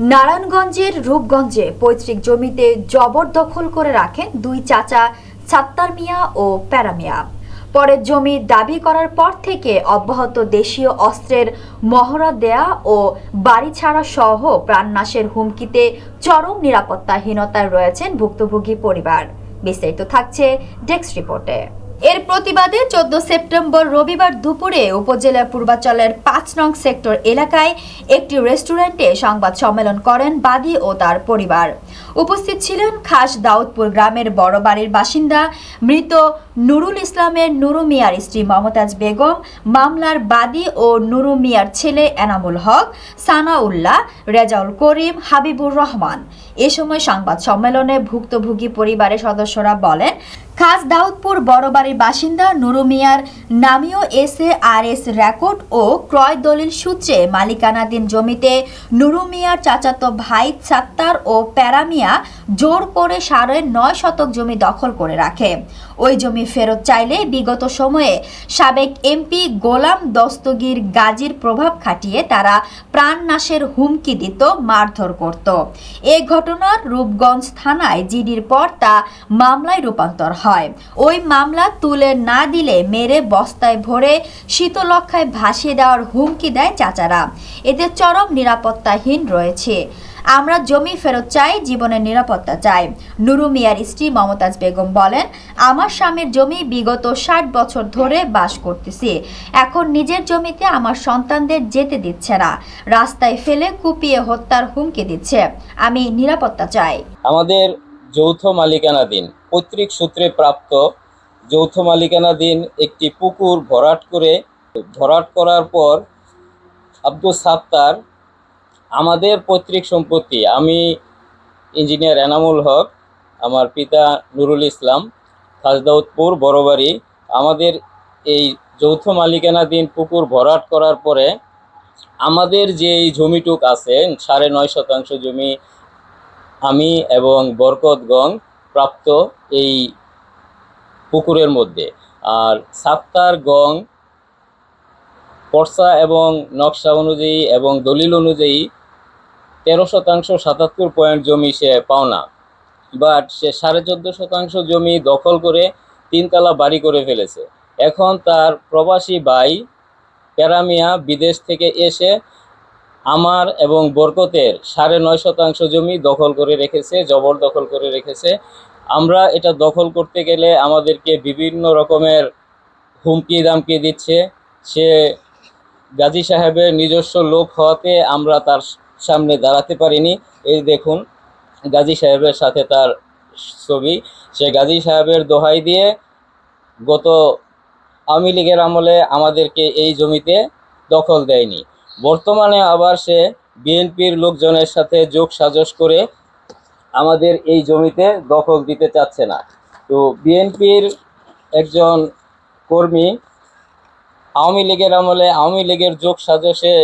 নারায়ণগঞ্জের রূপগঞ্জে পৈতৃক জমিতে জবরদখল করে রাখেন দুই চাচা সাত্তার মিয়া ও প্যারামিয়া পরে জমি দাবি করার পর থেকে অব্যাহত দেশীয় অস্ত্রের মহড়া দেয়া ও বাড়ি ছাড়া সহ প্রাণনাশের হুমকিতে চরম নিরাপত্তাহীনতায় রয়েছেন ভুক্তভোগী পরিবার। বিস্তারিত থাকছে ডেস্ক রিপোর্টে। এর প্রতিবাদে চোদ্দ সেপ্টেম্বর রবিবার দুপুরে উপজেলার পূর্বাঞ্চলের পাঁচ নং সেক্টর এলাকায় একটি রেস্টুরেন্টে সংবাদ সম্মেলন করেন বাদী ও তার পরিবার। উপস্থিত ছিলেন খাস দাউদপুর গ্রামের বড় বাড়ির বাসিন্দা মৃত নুরুল ইসলামের নুরু মিয়ার স্ত্রী মমতাজ বেগম, মামলার বাদী ও নুরু মিয়ার ছেলে এনামুল হক, সানাউল্লাহ, রেজাউল করিম, হাবিবুর রহমান। এ সময় সংবাদ সম্মেলনে ভুক্তভোগী পরিবারের সদস্যরা বলেন, খাস দাউদপুর বড়বাড়ির বাসিন্দা নুরু মিয়ার নামীয় S A R S record ও ক্রয় দলিল সূত্রে মালিকানাধীন জমিতে নুরু মিয়ার চাচাতো ভাই সাত্তার ও প্যারামিয়া জোর করে সাড়ে নয় শতক জমি দখল করে রাখে। ওই জমি ফেরত চাইলে বিগত সময়ে সাবেক এমপি গোলাম দস্তগীর গাজীর প্রভাব খাটিয়ে তারা প্রাণনাশের হুমকি দিত, মারধর করত। এ ঘটনার রূপগঞ্জ থানায় জিডির পর তা মামলায় রূপান্তর হয়। ওই মামলা তুলে না দিলে মেরে বস্তায় ভরে শীতলক্ষায় ভাসিয়ে দেওয়ার হুমকি দেয় চাচারা। এদের চরম নিরাপত্তাহীন রয়েছে। আমরা জমি ফেরত চাই, জীবনের নিরাপত্তা চাই। নুরু মিয়ার স্ত্রী মমতাজ বেগম বলেন, আমার স্বামীর জমি বিগত ষাট বছর ধরে বাস করতেছি। এখন নিজের জমিতে আমার সন্তানদের যেতে দিচ্ছে না। রাস্তায় ফেলে কুপিয়ে হত্যার হুমকি দিচ্ছে। আমি নিরাপত্তা চাই। আমাদের যৌথ মালিকানাধীন পৈতৃক সূত্রে প্রাপ্ত যৌথ মালিকানাধীন একটি পুকুর ভরাট করে, ভরাট করার পর আব্দুল সাত্তার আমাদের পৈতৃক সম্পত্তি, আমি ইঞ্জিনিয়ার এনামুল হক, আমার পিতা নুরুল ইসলাম, খাজদাউদপুর, বড়বাড়ি। আমাদের এই যৌথ মালিকানাধীন পুকুর ভরাট করার পরে আমাদের যে এই জমিটুক আছে, সাড়ে নয় শতাংশ জমি, আমি এবং বরকত গং প্রাপ্ত এই পুকুরের মধ্যে। আর সাত্তার গং, পর্সা এবং নকশা অনুযায়ী এবং দলিল অনুযায়ী তেরো শতাংশ সাতাত্তর পয়েন্ট জমি সে পাওনা বাট সে সাড়ে চোদ্দ শতাংশ জমি দখল করে তিনতলা বাড়ি করে ফেলেছে। এখন তার প্রবাসী ভাই প্যারামিয়া বিদেশ থেকে এসে আমার এবং বরকতের সাড়ে নয় শতাংশ জমি দখল করে রেখেছে জবরদখল করে রেখেছে। আমরা এটা দখল করতে গেলে আমাদেরকে বিভিন্ন রকমের হুমকি দামকি দিচ্ছে। সে গাজী সাহেবের নিজস্ব লোক হওয়াতে আমরা তার সামনে দাঁড়াতে পারিনি। এই দেখুন, গাজী সাহেবের সাথে তার ছবি। সে গাজী সাহেবের দোহাই দিয়ে গত আওয়ামী লীগের আমলে আমাদেরকে এই জমিতে দখল দেয়নি। বর্তমানে আবার সে বিএনপির লোকজনের সাথে যোগ সাজস করে আমাদের এই জমিতে দখল দিতে চাচ্ছে না। তো বিএনপির একজন কর্মী আওয়ামী লীগের আমলে আওয়ামী লীগের যোগ সাজসে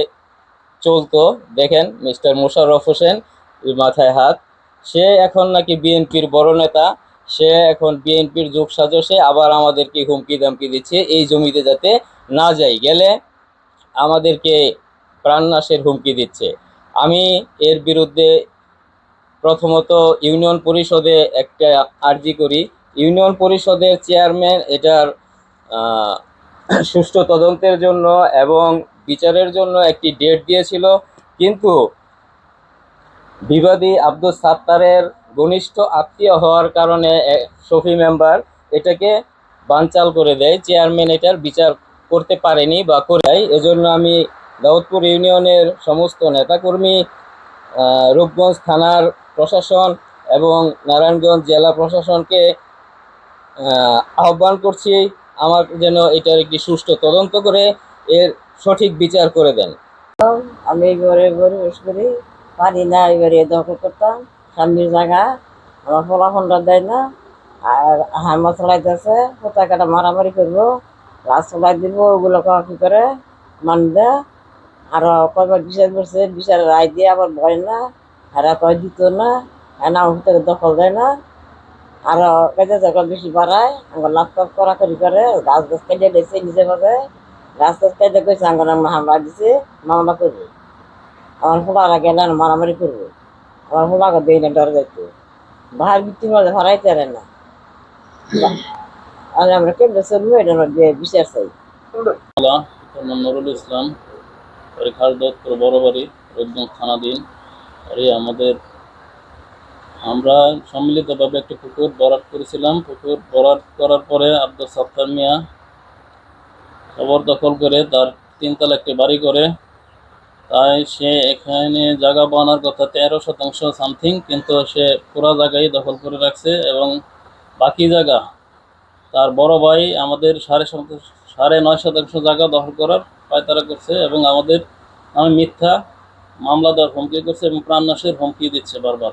চলতো। দেখেন মিস্টার মোশাররফ হোসেন মাথায় হাত। সে এখন নাকি বিএনপির বড় নেতা। সে এখন বিএনপির যোগ সাজসে আবার আমাদেরকে হুমকি দামকি দিচ্ছে এই জমিতে যাতে না যাই। গেলে আমাদেরকে প্রাণনাশের হুমকি দিচ্ছে। আমি এর বিরুদ্ধে প্রথমত ইউনিয়ন পরিষদে একটা আর্জি করি। ইউনিয়ন পরিষদের চেয়ারম্যান এটার সুষ্ঠু তদন্তের জন্য এবং বিচারের জন্য একটি ডেট দিয়েছিল, কিন্তু বিবাদী আব্দুল সাত্তারের ঘনিষ্ঠ আত্মীয় হওয়ার কারণে শফি মেম্বার এটাকে বানচাল করে দেয়। চেয়ারম্যান এটার বিচার করতে পারেনি বা করে দেয় এজন্য আমি দাউদপুর ইউনিয়নের সমস্ত নেতাকর্মী রূপগঞ্জ থানার প্রশাসন এবং নারায়ণগঞ্জ জেলা প্রশাসনকে আহ্বান করছি আমার যেন এটার একটি সুষ্ঠু তদন্ত করে। এর সঠিক বিচার করে দেন। আমি ঘরে ঘরে বসে করি পারি না, এবারে দখল করতাম, স্বামীর জায়গা, আমার ফলাফলটা দেয় না, আর হামা চলাইতেছে, পতাকাটা মারামারি করব গাছ চলাই দিব, ওগুলো কি করে, মানবে? আর কয়বার বিচার করছে, বিচারের রায় দিয়ে আবার ভয় না আর কয় দিত না এনা থেকে দখল দেয় না। আর কেটে যখন বেশি বাড়ায়, আমার লাপটপ করা করি করে গাছ গাছ কেটে নিজে ভাবে গাছ কেটে কইছে আঙ্গন হামলা দিছে, মামলা করবে। আমার ফুলারা মারামারি করব। আমার ফুলাকে না, ডর যাইতো। বাহার মাঝে হারাইতে না। আর আমরা কেমনে চলবো, এটা দিয়ে বিচার চাই। আমার নুরুল ইসলাম। বাড়ি খারদত্তর বড় বাড়ি থানাধীন। আর আমাদের, আমরা সম্মিলিতভাবে একটি পুকুর বরাদ করেছিলাম। পুকুর বরাদ করার পরে আব্দুল সত্তার মিয়া জবরদখল করে তার তিনতলা একটি বাড়ি করে। তাই সে এখানে জায়গা বানার কথা তেরো শতাংশ সামথিং, কিন্তু সে পুরো জায়গায় দখল করে রাখছে এবং বাকি জায়গা, তার বড় ভাই আমাদের সাড়ে শতাংশ সাড়ে নয় শতাংশ জায়গা দখল করার পায়তারা করছে এবং আমাদের আমি মিথ্যা মামলা দেওয়ার হুমকি করছে এবং প্রাণনাশের হুমকি দিচ্ছে বারবার।